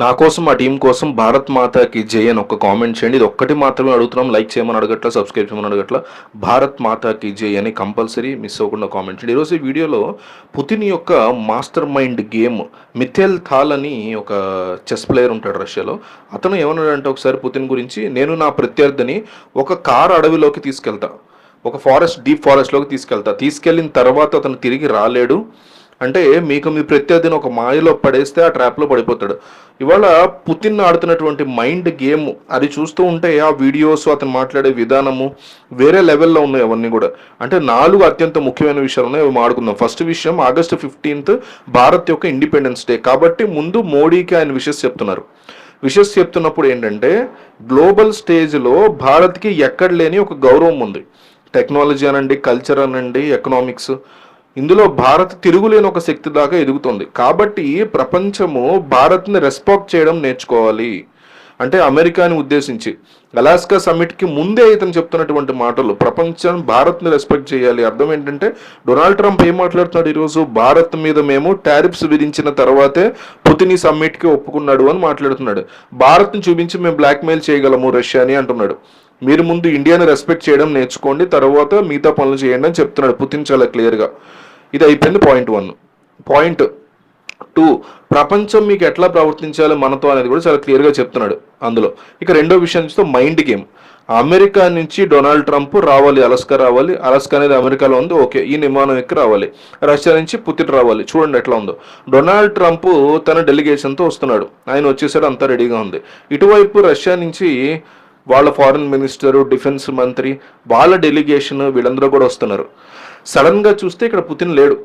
నా కోసం మా టీం కోసం భారత్ మాతాకి జై అని ఒక కామెంట్ చేయండి. ఇది ఒక్కటి మాత్రమే అడుగుతున్నాం. లైక్ చేయమని అడగట్లా సబ్స్క్రైబ్ చేయమని అడగట్లా. భారత్ మాతాకి జై అని కంపల్సరీ మిస్ అవ్వకుండా కామెంట్ చేయండి. ఈరోజు ఈ వీడియోలో పుతిన్ యొక్క మాస్టర్ మైండ్ గేమ్ మిథెల్ థాల్ అని ఒక చెస్ ప్లేయర్ ఉంటాడు రష్యాలో. అతను ఏమన్నాడంటే ఒకసారి పుతిన్ గురించి నేను నా ప్రత్యర్థిని ఒక కార్ అడవిలోకి తీసుకెళ్తా. ఒక ఫారెస్ట్ డీప్ ఫారెస్ట్లోకి తీసుకెళ్తా. తీసుకెళ్ళిన తర్వాత అతను తిరిగి రాలేడు. అంటే మీకు మీ ప్రత్యర్థిని ఒక మాయలో పడేస్తే ఆ ట్రాప్లో పడిపోతాడు. ఇవాళ పుతిన్ ఆడుతున్నటువంటి మైండ్ గేమ్ అది చూస్తూ ఉంటే ఆ వీడియోస్ అతను మాట్లాడే విధానము వేరే లెవెల్లో ఉన్నాయి అవన్నీ కూడా. అంటే నాలుగు అత్యంత ముఖ్యమైన విషయాలు ఉన్నాయి అవి మాడుకుందాం ఫస్ట్ విషయం ఆగస్టు ఫిఫ్టీన్త్ భారత్ యొక్క ఇండిపెండెన్స్ డే. కాబట్టి ముందు మోడీకి ఆయన విషెస్ చెప్తున్నారు. విషెస్ చెప్తున్నప్పుడు ఏంటంటే గ్లోబల్ స్టేజ్లో భారత్కి ఎక్కడ లేని ఒక గౌరవం ఉంది. టెక్నాలజీ అనండి కల్చర్ అనండి ఎకనామిక్స్. ఇందులో భారత్ తిరుగులేని ఒక శక్తి దాకా ఎదుగుతుంది. కాబట్టి ప్రపంచము భారత్ని రెస్పెక్ట్ చేయడం నేర్చుకోవాలి. అంటే అమెరికాని ఉద్దేశించి. అలాస్కా సమ్మిట్కి ముందే ఇతను చెప్తున్నటువంటి మాటలు ప్రపంచం భారత్ని రెస్పెక్ట్ చేయాలి. అర్థం ఏంటంటే డొనాల్డ్ ట్రంప్ ఏం మాట్లాడుతున్నాడు ఈరోజు? భారత్ మీద మేము టారిఫ్స్ విధించిన తర్వాతే పుతిని సమ్మిట్కి ఒప్పుకున్నాడు అని మాట్లాడుతున్నాడు. భారత్ని చూపించి మేము బ్లాక్మెయిల్ చేయగలము రష్యాని అంటున్నాడు. మీరు ముందు ఇండియాని రెస్పెక్ట్ చేయడం నేర్చుకోండి తర్వాత మిగతా పనులు చేయండి అని చెప్తున్నాడు పుతిన్ చాలా క్లియర్గా. ఇది అయిపోయింది పాయింట్ వన్. పాయింట్ టూ ప్రపంచం మీకు ఎట్లా ప్రవర్తించాలి మనతో అనేది కూడా చాలా క్లియర్గా చెప్తున్నాడు అందులో. ఇక రెండో విషయం చూస్తే మైండ్ గేమ్. అమెరికా నుంచి డొనాల్డ్ ట్రంప్ రావాలి అలస్కా రావాలి. అలస్కా అనేది అమెరికాలో ఉంది ఓకే. ఈ విమానం ఎక్కి రావాలి. రష్యా నుంచి పుతిన్ రావాలి. చూడండి ఎట్లా ఉందో. డొనాల్డ్ ట్రంప్ తన డెలిగేషన్తో వస్తున్నాడు. ఆయన వచ్చేసాడు అంతా రెడీగా ఉంది. ఇటువైపు రష్యా నుంచి వాళ్ళ ఫారెన్ మినిస్టర్ డిఫెన్స్ మంత్రి వాళ్ళ డెలిగేషన్ వీళ్ళందరూ కూడా వస్తున్నారు. సడన్గా చూస్తే ఇక్కడ పుతిన్ లేడు.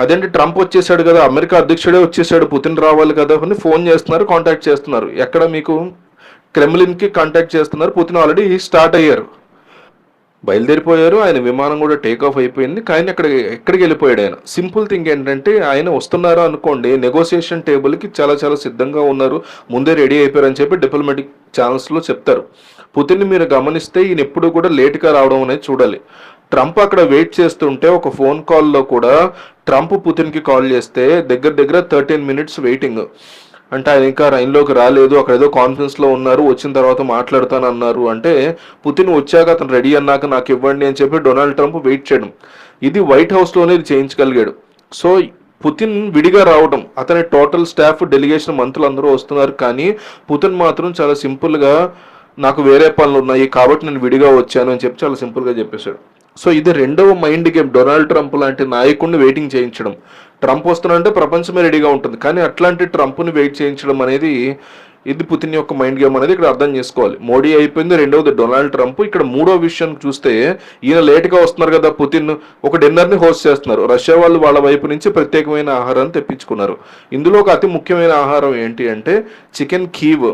అదేంటి ట్రంప్ వచ్చేసాడు కదా అమెరికా అధ్యక్షుడే వచ్చేసాడు పుతిన్ రావాలి కదా అని ఫోన్ చేస్తున్నారు కాంటాక్ట్ చేస్తున్నారు. ఎక్కడ మీకు క్రెమ్లిన్కి కాంటాక్ట్ చేస్తున్నారు? పుతిన్ ఆల్రెడీ స్టార్ట్ అయ్యారు. బయలుదేరిపోయారు ఆయన విమానం కూడా టేక్ ఆఫ్ అయిపోయింది. కానీ అక్కడ ఎక్కడికి వెళ్ళిపోయాడు ఆయన? సింపుల్ థింగ్ ఏంటంటే ఆయన వస్తున్నారు అనుకోండి నెగోసియేషన్ టేబుల్కి చాలా చాలా సిద్ధంగా ఉన్నారు. ముందే రెడీ అయిపోయారు అని చెప్పి డిప్లొమాటిక్ ఛానల్స్లో చెప్తారు. పుతిన్ మీరు గమనిస్తే ఈయన ఎప్పుడు కూడా లేట్గా రావడం అనేది చూడాలి. ట్రంప్ అక్కడ వెయిట్ చేస్తుంటే ఒక ఫోన్ కాల్లో కూడా ట్రంప్ పుతిన్కి కాల్ చేస్తే దగ్గర దగ్గర థర్టీన్ మినిట్స్ వెయిటింగ్. అంటే ఆయన ఇంకా రైన్లోకి రాలేదు అక్కడ ఏదో కాన్ఫరెన్స్లో ఉన్నారు వచ్చిన తర్వాత మాట్లాడతాను అన్నారు అంటే పుతిన్ వచ్చాక అతను రెడీ అన్నాక నాకు ఇవ్వండి అని చెప్పి డొనాల్డ్ ట్రంప్ వెయిట్ చేయడం. ఇది వైట్ హౌస్లోనే ఇది చేయించగలిగాడు. సో పుతిన్ విడిగా రావడం అతని టోటల్ స్టాఫ్ డెలిగేషన్ మంత్రులు అందరూ వస్తున్నారు కానీ పుతిన్ మాత్రం చాలా సింపుల్గా నాకు వేరే పనులు ఉన్నాయి కాబట్టి నేను విడిగా వచ్చాను అని చెప్పి చాలా సింపుల్గా చెప్పేశాడు. సో ఇది రెండవ మైండ్ గేమ్. డొనాల్డ్ ట్రంప్ లాంటి నాయకుడిని వెయిటింగ్ చేయించడం. ట్రంప్ వస్తున్నాడంటే ప్రపంచమే రెడీగా ఉంటుంది. కానీ అట్లాంటి ట్రంప్ని వెయిట్ చేయించడం అనేది ఇది పుతిన్ యొక్క మైండ్ గేమ్ అనేది ఇక్కడ అర్థం చేసుకోవాలి. మోడీ అయిపోయింది రెండవది డొనాల్డ్ ట్రంప్. ఇక్కడ మూడో విషయం చూస్తే ఈయన లేట్గా వస్తున్నారు కదా పుతిన్. ఒక డిన్నర్ని హోస్ట్ చేస్తున్నారు. రష్యా వాళ్ళు వాళ్ళ వైపు నుంచి ప్రత్యేకమైన ఆహారాన్ని తెప్పించుకున్నారు. ఇందులో ఒక అతి ముఖ్యమైన ఆహారం ఏంటి అంటే చికెన్ కీవ్.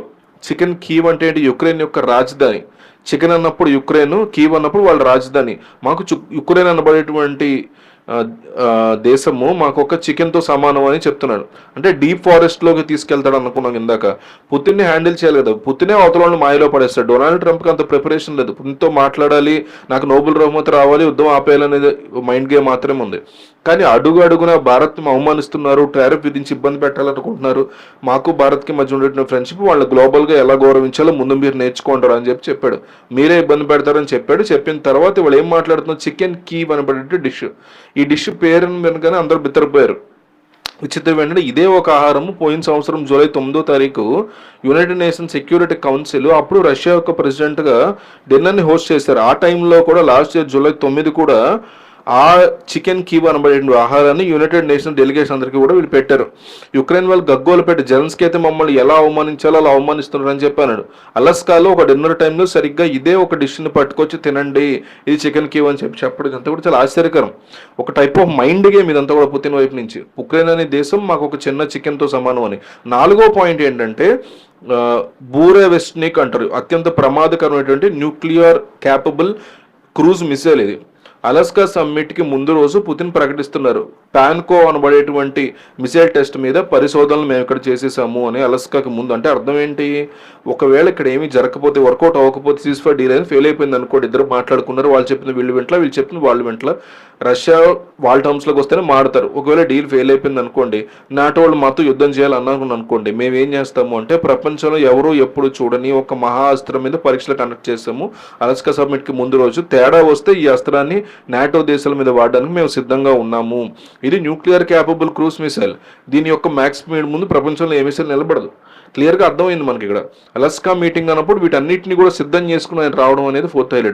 చికెన్ కీవ్ అంటే ఏంటి? యుక్రెయిన్ యొక్క రాజధాని. చికెన్ అన్నప్పుడు యుక్రెయిన్ కీవ్ అన్నప్పుడు వాళ్ళ రాజధాని. మాకు యుక్రెయిన్ అనబడేటువంటి దేశము మాకు ఒక చికెన్తో సమానం అని చెప్తున్నాడు. అంటే డీప్ ఫారెస్ట్లోకి తీసుకెళ్తాడు అనుకున్నాం ఇందాక. పుతిన్ని హ్యాండిల్ చేయాలి కదా. పుతినే అవతల మాయలో పడేస్తాడు. డొనాల్డ్ ట్రంప్కి అంత ప్రిపరేషన్ లేదు. పుతిన్తో మాట్లాడాలి. నాకు నోబెల్ బహుమతి రావాలి. యుద్ధం ఆపేయాలనేది మైండ్ గేమ్ మాత్రమే ఉంది. కానీ అడుగు అడుగున భారత్ అవమానిస్తున్నారు. టారిఫ్ విధించి ఇబ్బంది పెట్టాలనుకుంటున్నారు. మాకు భారత్కి మధ్య ఉండేటువంటి ఫ్రెండ్షిప్ వాళ్ళు గ్లోబల్గా ఎలా గౌరవించాలో ముందు మీరు నేర్చుకుంటారు అని చెప్పి చెప్పాడు. మీరే ఇబ్బంది పెడతారని చెప్పాడు. చెప్పిన తర్వాత వాళ్ళు ఏం మాట్లాడుతున్నారు చికెన్ కీవ్ అనబడే డిష్ ఈ ఈ డిష్ పేరును వెనుకనే అందరూ బిత్తరపోయారు. విచిత్రం ఏంటంటే ఇదే ఒక ఆహారము. పోయిన సంవత్సరం జూలై తొమ్మిదో తారీఖు యునైటెడ్ నేషన్ సెక్యూరిటీ కౌన్సిల్ అప్పుడు రష్యా యొక్క ప్రెసిడెంట్గా డిన్నర్ని హోస్ట్ చేశారు. ఆ టైంలో కూడా లాస్ట్ ఇయర్ జూలై తొమ్మిది కూడా ఆ చికెన్ కీవ్ అనబడే ఆహారాన్ని యునైటెడ్ నేషన్ డెలిగేషన్ అందరికీ కూడా వీళ్ళు పెట్టారు. యుక్రెయిన్ వాళ్ళు గగ్గోలు పెట్టి జెలెన్స్కి అయితే మమ్మల్ని ఎలా అవమానించాలో అలా అవమానిస్తున్నారు అని చెప్పాను అలస్కాలో ఒక డిన్నర్ టైంలో సరిగ్గా ఇదే ఒక డిష్ని పట్టుకొచ్చి తినండి ఇది చికెన్ కీవ్ అని చెప్పి చెప్పడం అంతా కూడా చాలా ఆశ్చర్యకరం. ఒక టైప్ ఆఫ్ మైండ్ గేమ్ ఇదంతా కూడా పుతిన్ వైపు నుంచి. ఉక్రెయిన్ అనే దేశం మాకు ఒక చిన్న చికెన్తో సమానం అని. నాలుగో పాయింట్ ఏంటంటే ఆ, బూరే వెస్ట్నిక్ అంటారు. అత్యంత ప్రమాదకరమైనటువంటి న్యూక్లియర్ క్యాపబుల్ క్రూజ్ మిసైల్ ఇది. అలస్కా సమ్మిట్కి ముందు రోజు పుతిన్ ప్రకటిస్తున్నారు. పాన్కో అనబడేటువంటి మిసైల్ టెస్ట్ మీద పరిశోధనలు మేము ఇక్కడ చేసేసాము అని అలస్కాకి ముందు అంటే అర్థం ఏంటి? ఒకవేళ ఇక్కడ ఏమీ జరగకపోతే వర్కౌట్ అవ్వకపోతే సీజ్ ఫైర్ డీల్ అని ఫెయిల్ అయిపోయింది అనుకోండి ఇద్దరు మాట్లాడుకున్నారు వాళ్ళు చెప్పిన వీళ్ళు వెంటల వీళ్ళు చెప్పిన వాళ్ళు వెంటల. రష్యా వాళ్ళ టర్మ్స్లోకి వస్తేనే మాడతారు ఒకవేళ డీల్ ఫెయిల్ అయిపోయింది అనుకోండి నాటో వాళ్ళు మాతో యుద్ధం చేయాలన్నాను అనుకోండి మేము ఏం చేస్తాము అంటే ప్రపంచంలో ఎవరు ఎప్పుడు చూడని ఒక మహా అస్త్రం మీద పరీక్షలు కండక్ట్ చేస్తాము. అలస్కా సబ్మిట్కి ముందు రోజు తేడా వస్తే ఈ అస్త్రాన్ని నాటో దేశాల మీద వాడడానికి మేము సిద్ధంగా ఉన్నాము. ఇది న్యూక్లియర్ క్యాపబుల్ క్రూస్ మిసైల్. దీని యొక్క మ్యాక్స్ స్పీడ్ ముందు ప్రపంచంలో ఏ మిసైల్ నిలబడదు. క్లియర్గా అర్థమైంది మనకి ఇక్కడ. అలస్కా మీటింగ్ అన్నప్పుడు వీటన్నిటిని కూడా సిద్ధం చేసుకుని ఆయన రావడం అనేది ఫోర్త్ హైలైట్.